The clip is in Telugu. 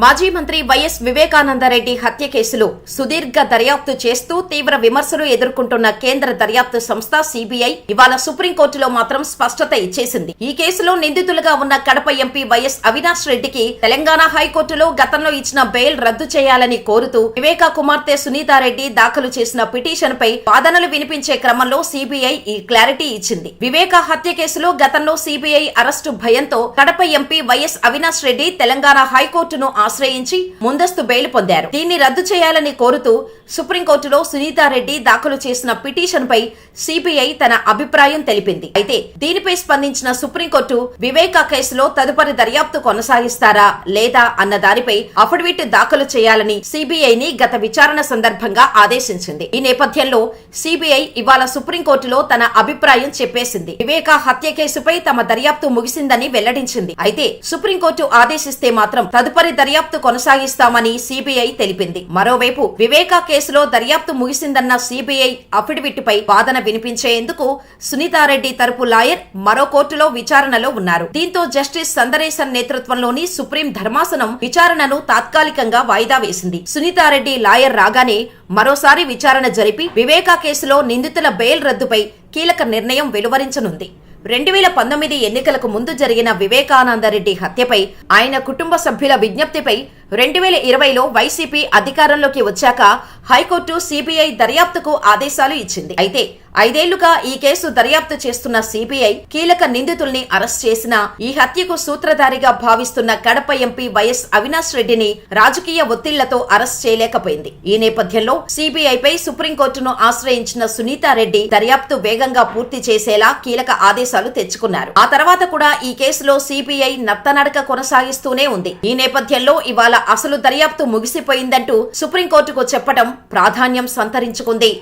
మాజీ మంత్రి వైఎస్ వివేకానందరెడ్డి హత్య కేసులో సుదీర్ఘ దర్యాప్తు చేస్తూ తీవ్ర విమర్శలు ఎదుర్కొంటున్న కేంద్ర దర్యాప్తు సంస్థ సిబిఐ ఇవాళ సుప్రీంకోర్టులో మాత్రం స్పష్టత ఇచ్చేసింది. ఈ కేసులో నిందితులుగా ఉన్న కడప ఎంపీ వైఎస్ అవినాష్ రెడ్డికి తెలంగాణ హైకోర్టులో గతంలో ఇచ్చిన బెయిల్ రద్దు చేయాలని కోరుతూ వివేకా కుమార్తె సునీతారెడ్డి దాఖలు చేసిన పిటిషన్ పై వాదనలు వినిపించే క్రమంలో సిబిఐ ఈ క్లారిటీ ఇచ్చింది. వివేకా హత్య కేసులో గతంలో సిబిఐ అరెస్టు భయంతో కడప ఎంపీ వైఎస్ అవినాష్ రెడ్డి తెలంగాణ హైకోర్టును ఆశ్రయించి ముందస్తు బెయిల్ పొందారు. దీన్ని రద్దు చేయాలని కోరుతూ సుప్రీంకోర్టులో సునీతారెడ్డి దాఖలు చేసిన పిటిషన్ పై సిబిఐ తన అభిప్రాయం తెలిపింది. అయితే దీనిపై స్పందించిన సుప్రీంకోర్టు వివేకా కేసులో తదుపరి దర్యాప్తు కొనసాగిస్తారా లేదా అన్న దానిపై అఫిడవిట్ దాఖలు చేయాలని సిబిఐని గత విచారణ సందర్భంగా ఆదేశించింది. ఈ నేపథ్యంలో సిబిఐ ఇవాళ సుప్రీంకోర్టులో తన అభిప్రాయం చెప్పేసింది. వివేకా హత్య కేసుపై తమ దర్యాప్తు ముగిసిందని వెల్లడించింది. అయితే సుప్రీంకోర్టు ఆదేశిస్తే మాత్రం తదుపరి దర్యాప్తు కొనసాగిస్తామని సిబిఐ తెలిపింది. మరోవైపు వివేకా కేసులో దర్యాప్తు ముగిసిందన్న సిబిఐ అఫిడవిట్ పై వాదన వినిపించేందుకు సునీతారెడ్డి తరపు లాయర్ మరో కోర్టులో విచారణలో ఉన్నారు. దీంతో జస్టిస్ సందరేశన్ నేతృత్వంలోని సుప్రీం ధర్మాసనం విచారణను తాత్కాలికంగా వాయిదా వేసింది. సునీతారెడ్డి లాయర్ రాగానే మరోసారి విచారణ జరిపి వివేకా కేసులో నిందితుల బెయిల్ రద్దుపై కీలక నిర్ణయం వెలువరించనుంది. రెండు వేల పంతొమ్మిది ఎన్నికలకు ముందు జరిగిన వివేకానందరెడ్డి హత్యపై ఆయన కుటుంబ సభ్యుల విజ్ఞప్తిపై రెండు వేల ఇరవైలో వైసీపీ అధికారంలోకి వచ్చాక హైకోర్టు సిబిఐ దర్యాప్తుకు ఆదేశాలు ఇచ్చింది. అయితే ఐదేళ్ళుగా ఈ కేసు దర్యాప్తు చేస్తున్న సిబిఐ కీలక నిందితుల్ని అరెస్ట్ చేసిన ఈ హత్యకు సూత్రధారిగా భావిస్తున్న కడప ఎంపీ వైఎస్ అవినాష్ రెడ్డిని రాజకీయ ఒత్తిళ్ళతో అరెస్ట్ చేయలేకపోయింది. ఈ నేపథ్యంలో సిబిఐపై సుప్రీంకోర్టును ఆశ్రయించిన సునీతారెడ్డి దర్యాప్తు వేగంగా పూర్తి చేసేలా కీలక ఆదేశాలు తెచ్చుకున్నారు. ఆ తర్వాత కూడా ఈ కేసులో సిబిఐ నత్తనడక కొనసాగిస్తూనే ఉంది. ఈ నేపథ్యంలో ఇవాళ అసలు దర్యాప్తు ముగిసిపోయిందంటూ సుప్రీంకోర్టుకు చెప్పడం ప్రాధాన్యం సంతరించుకుంది.